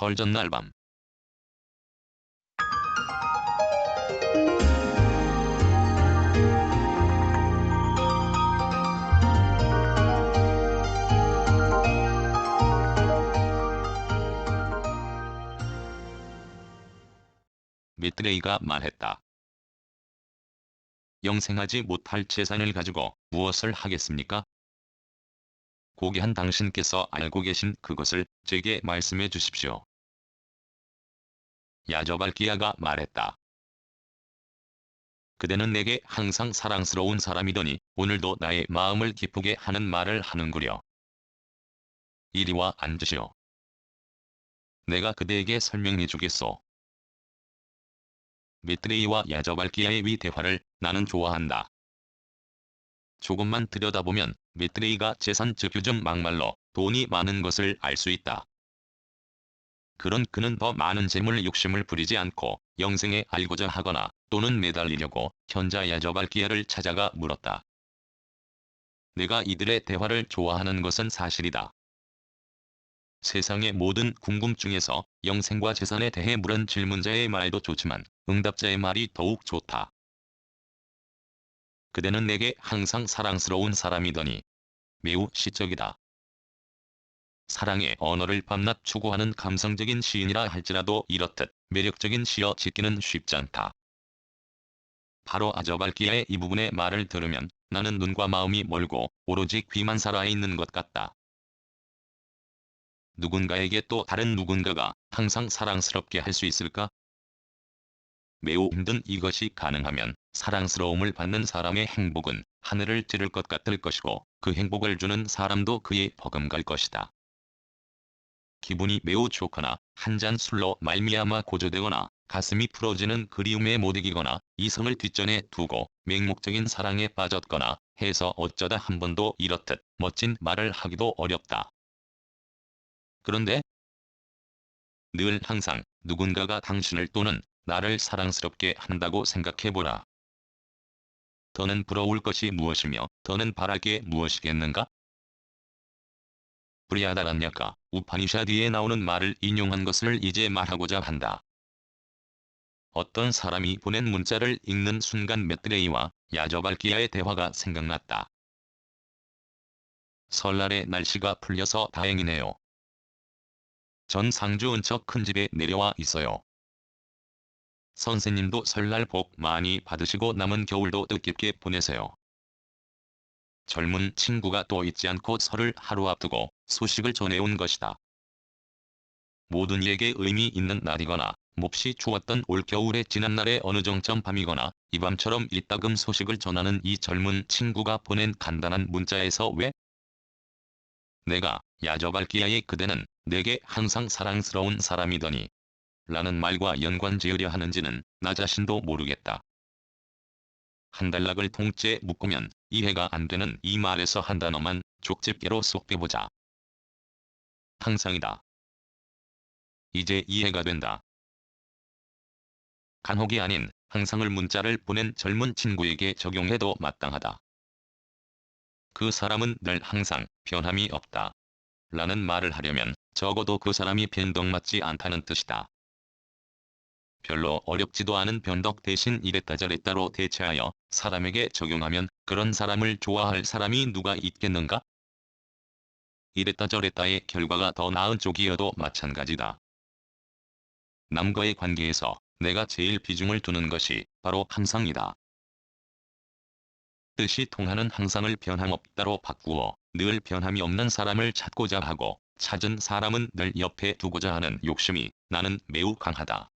설 전날 밤 미트레이가 말했다. 영생하지 못할 재산을 가지고 무엇을 하겠습니까? 고귀한 당신께서 알고 계신 그것을 제게 말씀해 주십시오. 야저발기야가 말했다. 그대는 내게 항상 사랑스러운 사람이더니 오늘도 나의 마음을 기쁘게 하는 말을 하는구려. 이리와 앉으시오. 내가 그대에게 설명해 주겠소. 미트레이와 야저발기야의 위 대화를 나는 좋아한다. 조금만 들여다보면 미트레이가 재산 즉요즘 막말로 돈이 많은 것을 알 수 있다. 그런 그는 더 많은 재물 욕심을 부리지 않고 영생에 알고자 하거나 또는 매달리려고 현자 야저발 기야를 찾아가 물었다. 내가 이들의 대화를 좋아하는 것은 사실이다. 세상의 모든 궁금증에서 영생과 재산에 대해 물은 질문자의 말도 좋지만 응답자의 말이 더욱 좋다. 그대는 내게 항상 사랑스러운 사람이더니 매우 시적이다. 사랑의 언어를 밤낮 추구하는 감성적인 시인이라 할지라도 이렇듯 매력적인 시어 짓기는 쉽지 않다. 바로 아저발기야의 이 부분의 말을 들으면 나는 눈과 마음이 멀고 오로지 귀만 살아있는 것 같다. 누군가에게 또 다른 누군가가 항상 사랑스럽게 할 수 있을까? 매우 힘든 이것이 가능하면 사랑스러움을 받는 사람의 행복은 하늘을 찌를 것 같을 것이고 그 행복을 주는 사람도 그에 버금갈 것이다. 기분이 매우 좋거나 한 잔 술로 말미암아 고조되거나 가슴이 풀어지는 그리움에 못 이기거나 이성을 뒷전에 두고 맹목적인 사랑에 빠졌거나 해서 어쩌다 한 번도 이렇듯 멋진 말을 하기도 어렵다. 그런데 늘 항상 누군가가 당신을 또는 나를 사랑스럽게 한다고 생각해보라. 더는 부러울 것이 무엇이며 더는 바랄 게 무엇이겠는가? 브리아다란냐가 우파니샤디에 나오는 말을 인용한 것을 이제 말하고자 한다. 어떤 사람이 보낸 문자를 읽는 순간 메트레이와 야저발기야의 대화가 생각났다. 설날에 날씨가 풀려서 다행이네요. 전 상주 은처 큰 집에 내려와 있어요. 선생님도 설날 복 많이 받으시고 남은 겨울도 뜻깊게 보내세요. 젊은 친구가 또 잊지 않고 설을 하루 앞두고 소식을 전해온 것이다. 모든 이에게 의미 있는 날이거나 몹시 추웠던 올겨울의 지난날의 어느 정점 밤이거나 이 밤처럼 이따금 소식을 전하는 이 젊은 친구가 보낸 간단한 문자에서 왜 내가 야저발기야의 그대는 내게 항상 사랑스러운 사람이더니 라는 말과 연관 지으려 하는지는 나 자신도 모르겠다. 한 단락을 통째 묶으면 이해가 안 되는 이 말에서 한 단어만 족집게로 쏙 빼보자. 항상이다. 이제 이해가 된다. 간혹이 아닌 항상을 문자를 보낸 젊은 친구에게 적용해도 마땅하다. 그 사람은 늘 항상 변함이 없다. 라는 말을 하려면 적어도 그 사람이 변덕 맞지 않다는 뜻이다. 별로 어렵지도 않은 변덕 대신 이랬다 저랬다로 대체하여 사람에게 적용하면 그런 사람을 좋아할 사람이 누가 있겠는가? 이랬다 저랬다의 결과가 더 나은 쪽이어도 마찬가지다. 남과의 관계에서 내가 제일 비중을 두는 것이 바로 항상이다. 뜻이 통하는 항상을 변함없다로 바꾸어 늘 변함이 없는 사람을 찾고자 하고 찾은 사람은 늘 옆에 두고자 하는 욕심이 나는 매우 강하다.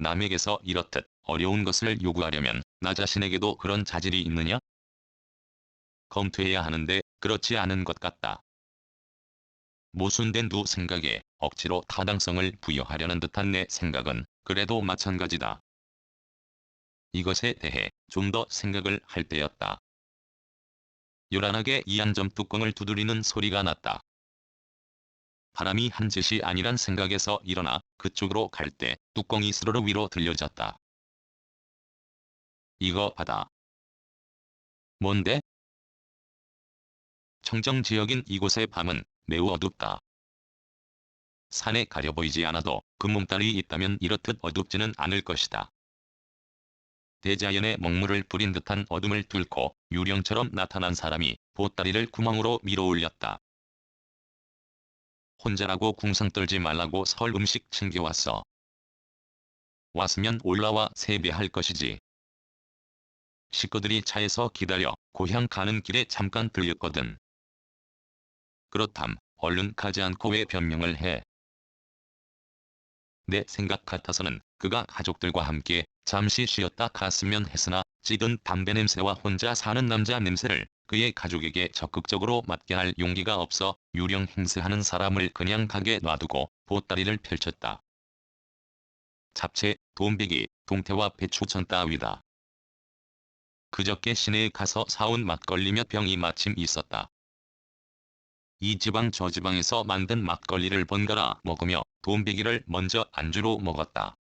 남에게서 이렇듯 어려운 것을 요구하려면 나 자신에게도 그런 자질이 있느냐? 검토해야 하는데 그렇지 않은 것 같다. 모순된 두 생각에 억지로 타당성을 부여하려는 듯한 내 생각은 그래도 마찬가지다. 이것에 대해 좀 더 생각을 할 때였다. 요란하게 이안점 뚜껑을 두드리는 소리가 났다. 바람이 한 짓이 아니란 생각에서 일어나 그쪽으로 갈 때 뚜껑이 스르르 위로 들려졌다. 이거 받아. 뭔데? 청정 지역인 이곳의 밤은 매우 어둡다. 산에 가려 보이지 않아도 그 몸살이 있다면 이렇듯 어둡지는 않을 것이다. 대자연의 먹물을 뿌린 듯한 어둠을 뚫고 유령처럼 나타난 사람이 보따리를 구멍으로 밀어 올렸다. 혼자라고 궁상 떨지 말라고 설 음식 챙겨왔어. 왔으면 올라와 세배할 것이지. 식구들이 차에서 기다려 고향 가는 길에 잠깐 들렸거든. 그렇담 얼른 가지 않고 왜 변명을 해. 내 생각 같아서는 그가 가족들과 함께 잠시 쉬었다 갔으면 했으나 찌든 담배 냄새와 혼자 사는 남자 냄새를 그의 가족에게 적극적으로 맡게 할 용기가 없어 유령 행세하는 사람을 그냥 가게 놔두고 보따리를 펼쳤다. 잡채, 돈베기, 동태와 배추전 따위다. 그저께 시내에 가서 사온 막걸리 몇 병이 마침 있었다. 이 지방 저 지방에서 만든 막걸리를 번갈아 먹으며 돈베기를 먼저 안주로 먹었다.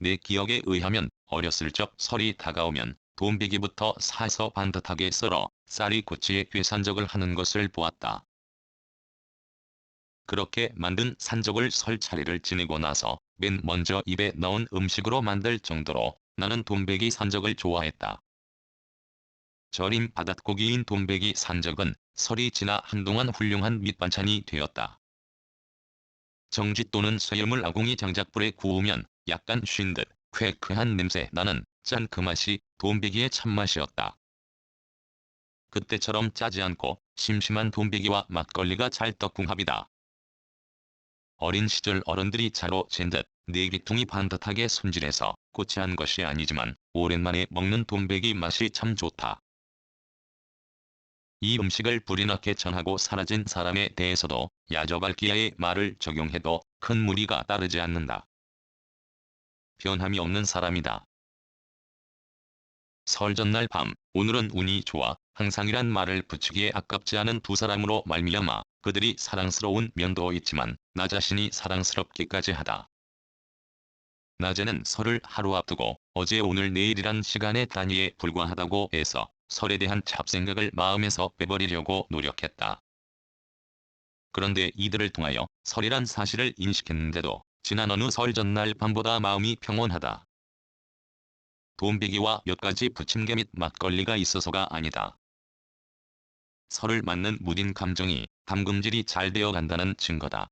내 기억에 의하면 어렸을 적 설이 다가오면 돈베기부터 사서 반듯하게 썰어 쌀이 고치에 괴산적을 하는 것을 보았다. 그렇게 만든 산적을 설 차례를 지내고 나서 맨 먼저 입에 넣은 음식으로 만들 정도로 나는 돈베기 산적을 좋아했다. 절임 바닷고기인 돈베기 산적은 설이 지나 한동안 훌륭한 밑반찬이 되었다. 정쥐 또는 쇠염을 아궁이 장작불에 구우면 약간 쉰 듯 쾌쾌한 냄새 나는 짠 그 맛이 돈베기의 참맛이었다. 그때처럼 짜지 않고 심심한 돈베기와 막걸리가 찰떡궁합이다. 어린 시절 어른들이 차로 잰듯 내기통이 반듯하게 손질해서 고치한 것이 아니지만 오랜만에 먹는 돈베기 맛이 참 좋다. 이 음식을 불이 나게 전하고 사라진 사람에 대해서도 야저발기야의 말을 적용해도 큰 무리가 따르지 않는다. 변함이 없는 사람이다. 설 전날 밤, 오늘은 운이 좋아 항상이란 말을 붙이기에 아깝지 않은 두 사람으로 말미암아 그들이 사랑스러운 면도 있지만 나 자신이 사랑스럽기까지 하다. 낮에는 설을 하루 앞두고 어제 오늘 내일이란 시간의 단위에 불과하다고 해서 설에 대한 잡생각을 마음에서 빼버리려고 노력했다. 그런데 이들을 통하여 설이란 사실을 인식했는데도 지난 어느 설 전날 밤보다 마음이 평온하다. 돈베기와 몇 가지 부침개 및 막걸리가 있어서가 아니다. 설을 맞는 무딘 감정이 담금질이 잘 되어 간다는 증거다.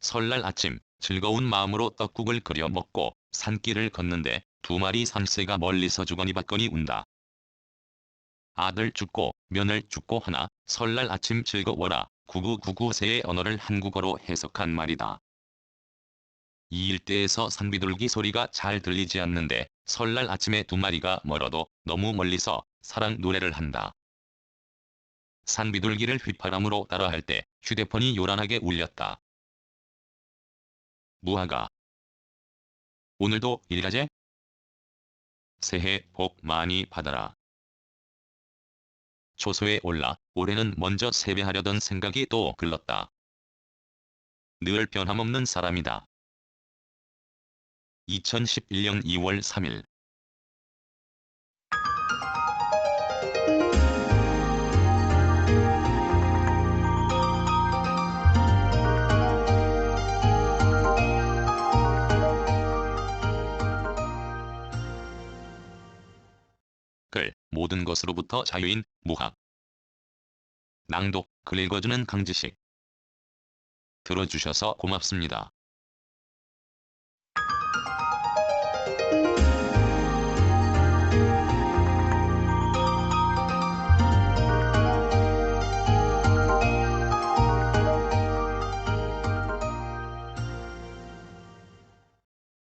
설날 아침 즐거운 마음으로 떡국을 끓여 먹고 산길을 걷는데 두 마리 산새가 멀리서 주거니 받거니 운다. 아들 죽고 며느리 죽고 하나 설날 아침 즐거워라 9999세의 언어를 한국어로 해석한 말이다. 이 일대에서 산비둘기 소리가 잘 들리지 않는데 설날 아침에 두 마리가 멀어도 너무 멀리서 사랑 노래를 한다. 산비둘기를 휘파람으로 따라할 때 휴대폰이 요란하게 울렸다. 무화가 오늘도 일가제? 새해 복 많이 받아라. 초소에 올라 올해는 먼저 세배하려던 생각이 또 글렀다. 늘 변함없는 사람이다. 2011년 2월 3일. 글 모든 것으로부터 자유인 무학. 낭독 글 읽어주는 강지식. 들어주셔서 고맙습니다.